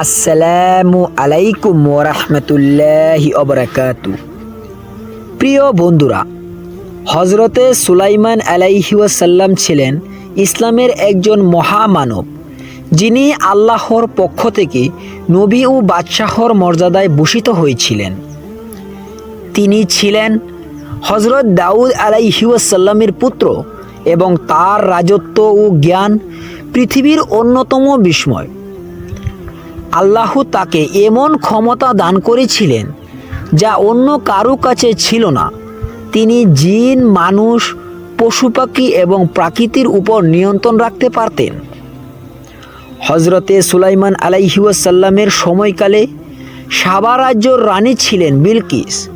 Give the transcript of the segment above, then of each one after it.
আসসালামু আলাইকুম ওরহমতুল্লাহি অবরাকাতু প্রিয় বন্ধুরা হজরতে সুলাইমান আলাইহিওয়াসাল্লাম ছিলেন ইসলামের একজন মহামানব, যিনি আল্লাহর পক্ষ থেকে নবী ও বাদশাহর মর্যাদায় ভূষিত হয়েছিলেন। তিনি ছিলেন হজরত দাউদ আলাইহিউসাল্লামের পুত্র এবং তার রাজত্ব ও জ্ঞান পৃথিবীর অন্যতম বিস্ময়। আল্লাহ তাকে এমন ক্ষমতা দান করেছিলেন যা অন্য কারও কাছে ছিল না। তিনি জিন, মানুষ, পশু পাখি এবং প্রাকৃতির উপর নিয়ন্ত্রণ রাখতে পারতেন। হজরতে সুলাইমান আলাইহিউসাল্লামের সময়কালে সাবা রাজ্যর রানী ছিলেন বিলকিস।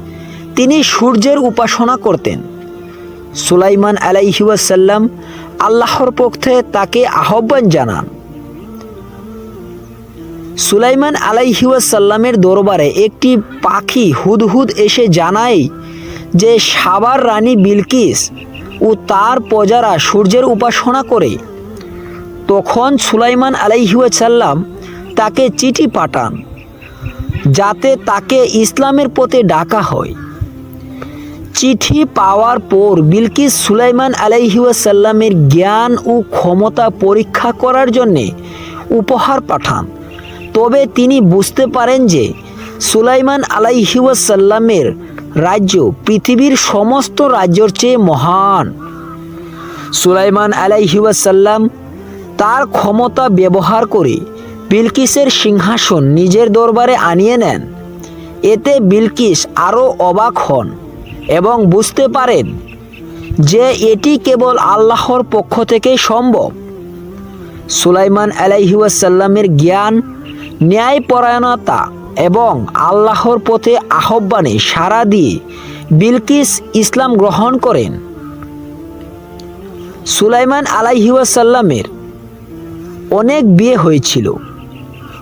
তিনি সূর্যের উপাসনা করতেন। সুলাইমান আলাইহিউসাল্লাম আল্লাহর পক্ষে তাকে আহ্বান জানান। সুলাইমান আলাইহিউসাল্লামের দরবারে একটি পাখি হুদহুদ এসে জানায় যে সাবার রানী বিলকিস ও তার প্রজারা সূর্যের উপাসনা করে। তখন সুলাইমান আলাইহিউসাল্লাম তাকে চিঠি পাঠান যাতে তাকে ইসলামের পথে ডাকা হয়। চিঠি পাওয়ার পর বিলকিস সুলাইমান আলাইহিউসাল্লামের জ্ঞান ও ক্ষমতা পরীক্ষা করার জন্যে উপহার পাঠান। তবে তিনি বুঝতে পারেন যে সুলাইমান আলাইহিউসাল্লামের রাজ্য পৃথিবীর সমস্ত রাজ্যর চেয়ে মহান। সুলাইমান আলাইহিউসাল্লাম তার ক্ষমতা ব্যবহার করে বিলকিসের সিংহাসন নিজের দরবারে আনিয়ে নেন। এতে বিলকিস আরও অবাক হন এবং বুঝতে পারেন যে এটি কেবল আল্লাহর পক্ষ থেকেই সম্ভব। সুলাইমান আলাইহিউসাল্লামের জ্ঞান ন্যায়পরায়ণতা এবং আল্লাহর পথে আহ্বানে সাড়া দিয়ে বিলকিস ইসলাম গ্রহণ করেন। সুলাইমান আলাইহিউসাল্লামের অনেক বিয়ে হয়েছিল।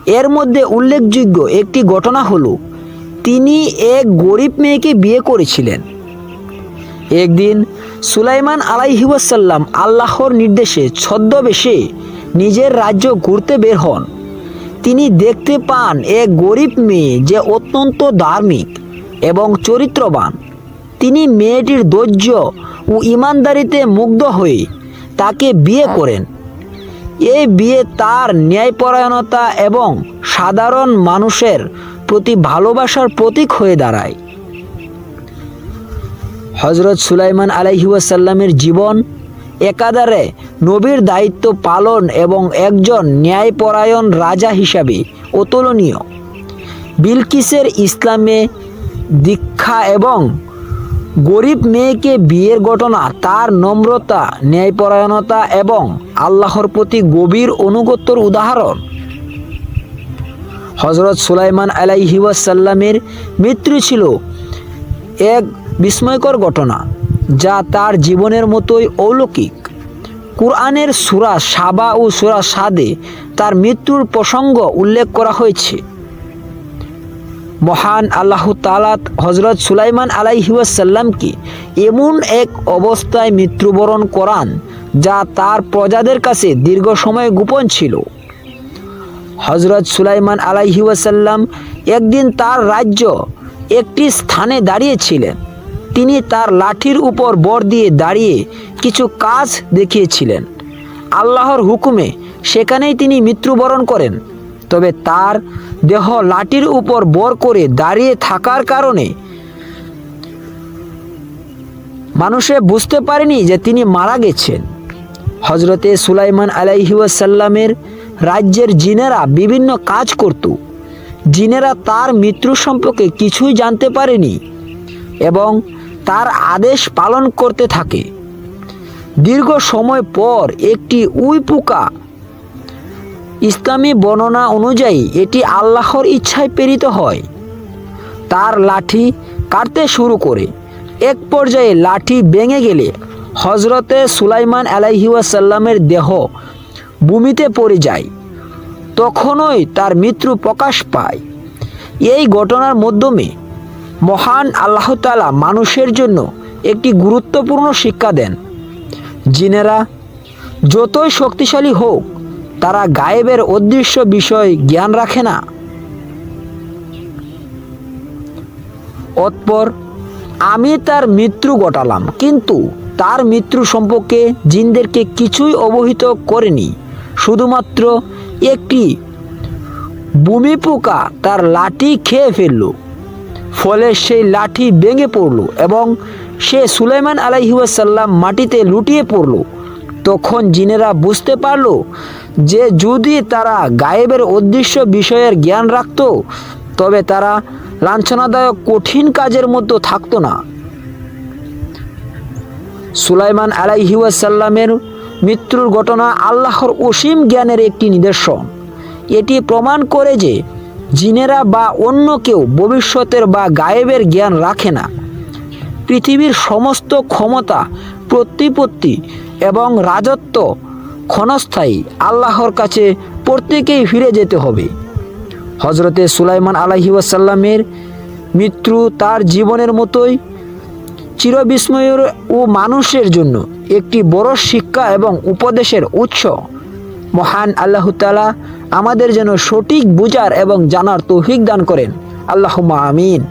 এর মধ্যে উল্লেখযোগ্য একটি ঘটনা হলো, তিনি এক গরিব মেয়েকে বিয়ে করেছিলেন। একদিন সুলাইমান আলাইহিউসাল্লাম আল্লাহর নির্দেশে ছদ্মবেশে নিজের রাজ্য ঘুরতে বের হন। তিনি দেখতে পান এক গরিব মেয়ে যে অত্যন্ত ধার্মিক এবং চরিত্রবান। তিনি মেয়েটির ধৈর্য ও ইমানদারিতে মুগ্ধ হয়ে তাকে বিয়ে করেন। এই বিয়ে তার ন্যায়পরায়ণতা এবং সাধারণ মানুষের প্রতি ভালোবাসার প্রতীক হয়ে দাঁড়ায়। হজরত সুলাইমান আলাইহুয়াসাল্লামের জীবন একাধারে নবীর দায়িত্ব পালন এবং একজন ন্যায়পরায়ণ রাজা হিসাবে অতুলনীয়। বিলকিসের ইসলামে দীক্ষা এবং গরিব মেয়েকে বিয়ের ঘটনা, তার নম্রতা, ন্যায়পরায়ণতা এবং আল্লাহর প্রতি গভীর অনুগত্যর উদাহরণ। হজরত সুলাইমান আলাইহিওয়াসাল্লামের মৃত্যু ছিল এক বিস্ময়কর ঘটনা। যা তার জীবনের মতোই অলৌকিক। কুরআনের সুরা সাবা ও সুরা সাদে তার মৃত্যুর প্রসঙ্গ উল্লেখ করা হয়েছে। মহান আল্লাহ তালাত হজরত সুলাইমান আলাইহিউসাল্লামকে এমন এক অবস্থায় মৃত্যুবরণ করান যা তার প্রজাদের কাছে দীর্ঘ সময় গোপন ছিল। হজরত সুলাইমান আলাইহিউসাল্লাম একদিন তার রাজ্য একটি স্থানে দাঁড়িয়েছিলেন। তিনি তার লাঠির উপর বর দিয়ে দাঁড়িয়ে কিছু কাজ দেখিয়েছিলেন। আল্লাহর হুকুমে সেখানেই তিনি মৃত্যুবরণ করেন। তবে তার দেহ লাঠির উপর বর করে দাঁড়িয়ে থাকার কারণে মানুষে বুঝতে পারেনি যে তিনি মারা গেছেন। হজরতে সুলাইমান আলাইহিউসাল্লামের রাজ্যের জিনেরা বিভিন্ন কাজ করত। জিনেরা তার মৃত্যু সম্পর্কে কিছুই জানতে পারেনি এবং তার আদেশ পালন করতে থাকে। দীর্ঘ সময় পর একটি উই পোকা ইসলামী বর্ণনা অনুযায়ী এটি আল্লাহর ইচ্ছায় প্রেরিত হয়। তার লাঠি কাটতে শুরু করে। এক পর্যায়ে লাঠি ভেঙে গেলে হজরতে সুলাইমান আলাইহিউসাল্লামের দেহ ভূমিতে পড়ে যায়। তখনই তার মৃত্যু প্রকাশ পায়। এই ঘটনার মাধ্যমে মহান আল্লাহ তালা মানুষের জন্য একটি গুরুত্বপূর্ণ শিক্ষা দেন। জিনেরা যতই শক্তিশালী হোক, তারা গায়েবের অদৃশ্য বিষয় জ্ঞান রাখে না। অতপর আমি তার মৃত্যু ঘটালাম, কিন্তু তার মৃত্যু সম্পর্কে জিনদেরকে কিছুই অবহিত করেনি। শুধুমাত্র একটি ভূমি পোকা তার লাঠি খেয়ে ফেলল। ফলে সেই লাঠি ভেঙে পড়ল এবং সে সুলাইমান আলাইহাসাল্লাম মাটিতে লুটিয়ে পড়ল। তখন জিনেরা বুঝতে পারল যে যদি তারা গায়েবের অদৃশ্য বিষয়ের জ্ঞান রাখত, তবে তারা লাঞ্ছনাদায়ক কঠিন কাজের মধ্যে থাকতো না। সুলাইমান আলাইহিউসাল্লামের মৃত্যুর ঘটনা আল্লাহর অসীম জ্ঞানের একটি নিদর্শন। এটি প্রমাণ করে যে জিনেরা বা অন্য কেউ ভবিষ্যতের বা গায়েবের জ্ঞান রাখে না। পৃথিবীর সমস্ত ক্ষমতা, প্রতিপত্তি এবং রাজত্ব ক্ষণস্থায়ী আল্লাহর কাছে প্রত্যেকেই ফিরে যেতে হবে। হজরতে সুলাইমান আলাহি ওয়াসাল্লামের মৃত্যু তার জীবনের মতোই চিরবিস্ময়ের ও মানুষের জন্য একটি বড় শিক্ষা এবং উপদেশের উৎস। মহান আল্লাহ তালা আমাদের যেন সঠিক বুজার এবং জানার তৌফিক দান করেন। আল্লাহ আমিন।